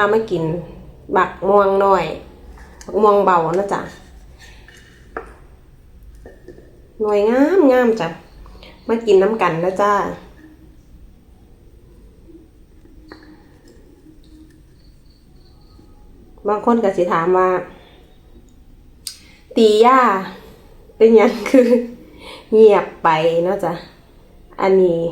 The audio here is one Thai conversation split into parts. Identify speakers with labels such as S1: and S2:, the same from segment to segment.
S1: ามากิน บักม่วงหน่อย บักม่วงเบานะจ๊ะหน่วยงามงามจ้ะ มากินน้ำกันนะจ้าบางคนก็สิถามว่า ตีย่าเป็นยังคือ เงียบไปเนาะจ้ะ อันนี้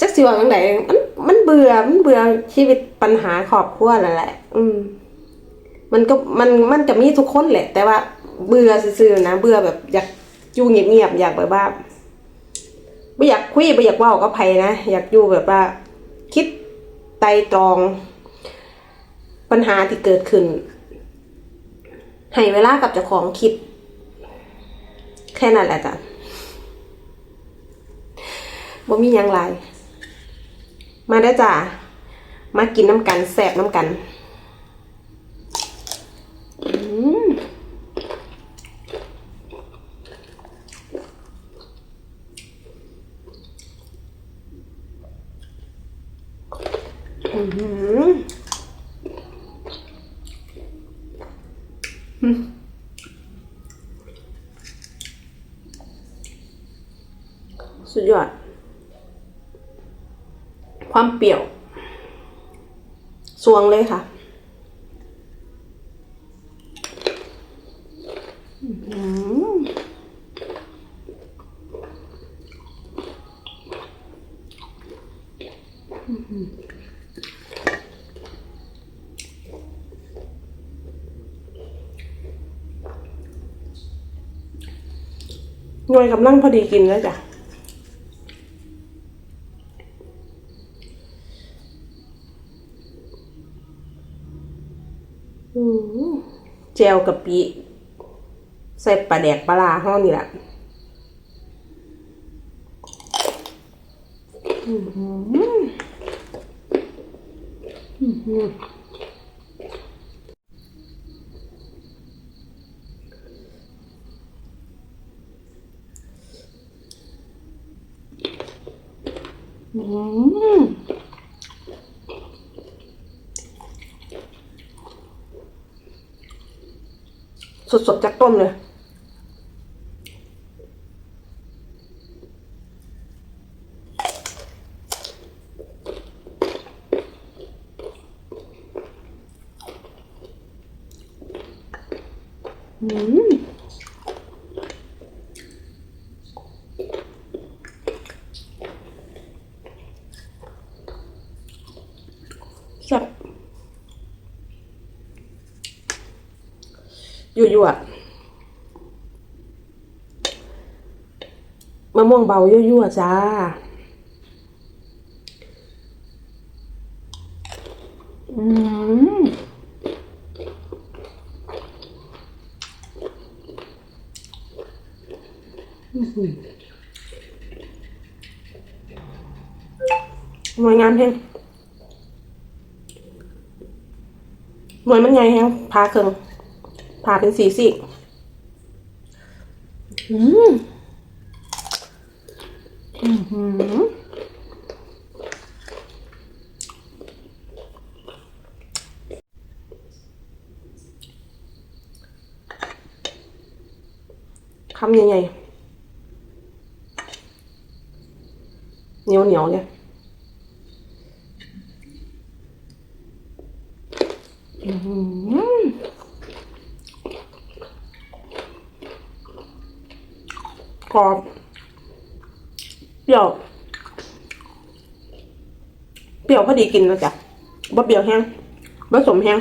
S1: จัก สิว่าจังไดมันมันเบื่อมันเบื่อชีวิตปัญหาครอบครัวนั่นแหละ อืม มันก็มันมันจะมีทุกคนแหละ แต่ว่าเบื่อซื่อๆนะเบื่อแบบอยากอยู่เงียบๆอยากแบบว่าไม่อยากคุยไม่อยากว่ากับใครนะอยากอยู่แบบว่า คิดไตตรอง ปัญหาที่เกิดขึ้น ให้เวลากับเจ้าของคิด แค่นั้นแหละจ้ะบ่มียังไร มาได้จ้ะ มากินน้ำกันแสบน้ำกันอืมอืมสุดยอด ความเปรี้ยวสวงเลยค่ะหน่วยกำลังพอดีกินแล้วจ้ะ แจวกะปิใส่ปลาแดกปลาร้าห้อนี่แหละอื้อหืออื้อหืออืม สดๆจากต้นเลยอืมแซ่บ ยั่วๆมะม่วงเบายั่วๆจ้าอืมหน่วยงานแฮงหน่วยมันไงแฮงพาเครื่อง พาเป็นสีสิอืมอือหือคำใหญ่ๆเหนียวเหนียวๆเลย อื้อหือ กรอบเปรี้ยวเปรี้ยวพอดีกินแล้วจ้ะบ่เปรี้ยวแห้งบ่สมแห้ง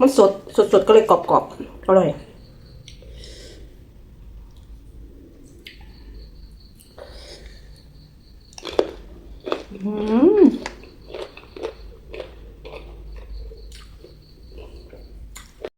S1: มันสดสดสดๆก็เลยกรอบกรอบๆอร่อยอืม